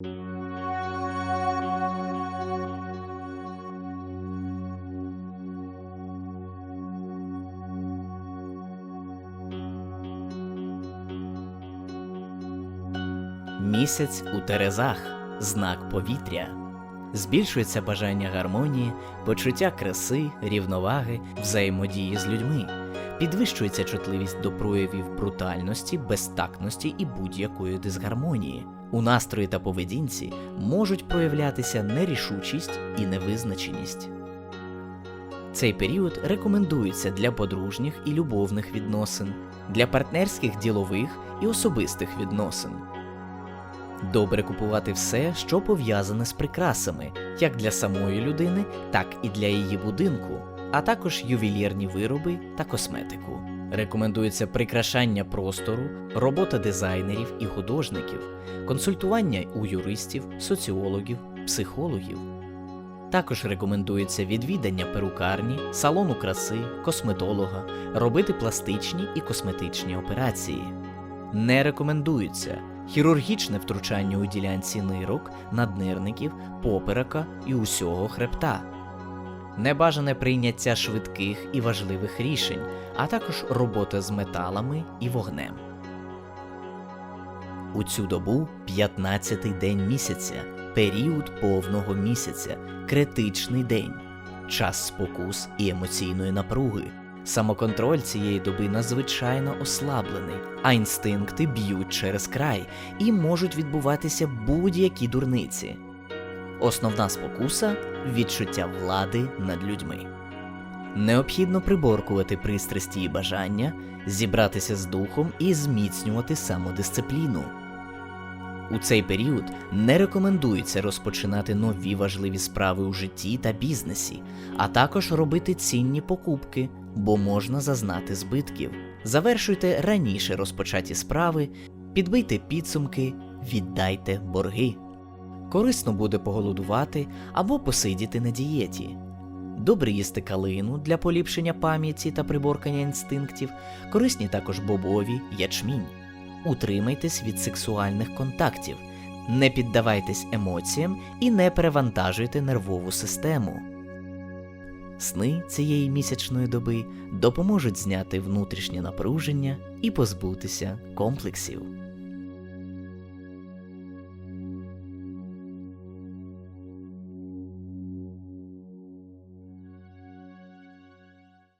Місяць у Терезах знак повітря. Збільшується бажання гармонії, почуття краси, рівноваги, взаємодії з людьми. Підвищується чутливість до проявів брутальності, безтактності і будь-якої дисгармонії. У настрої та поведінці можуть проявлятися нерішучість і невизначеність. Цей період рекомендується для подружніх і любовних відносин, для партнерських ділових і особистих відносин. Добре купувати все, що пов'язане з прикрасами, як для самої людини, так і для її будинку, а також ювелірні вироби та косметику. Рекомендується прикрашання простору, робота дизайнерів і художників, консультування у юристів, соціологів, психологів. Також рекомендується відвідання перукарні, салону краси, косметолога, робити пластичні і косметичні операції. Не рекомендується хірургічне втручання у ділянці нирок, наднирників, поперека і усього хребта. Небажане прийняття швидких і важливих рішень, а також робота з металами і вогнем. У цю добу 15-й день місяця, період повного місяця, критичний день, час спокус і емоційної напруги. Самоконтроль цієї доби надзвичайно ослаблений, а інстинкти б'ють через край і можуть відбуватися будь-які дурниці. Основна спокуса відчуття влади над людьми. Необхідно приборкувати пристрасті і бажання, зібратися з духом і зміцнювати самодисципліну. У цей період не рекомендується розпочинати нові важливі справи у житті та бізнесі, а також робити цінні покупки, бо можна зазнати збитків. Завершуйте раніше розпочаті справи, підбийте підсумки, віддайте борги. Корисно буде поголодувати або посидіти на дієті. Добре їсти калину для поліпшення пам'яті та приборкання інстинктів, корисні також бобові, ячмінь. Утримайтесь від сексуальних контактів, не піддавайтесь емоціям і не перевантажуйте нервову систему. Сни цієї місячної доби допоможуть зняти внутрішнє напруження і позбутися комплексів.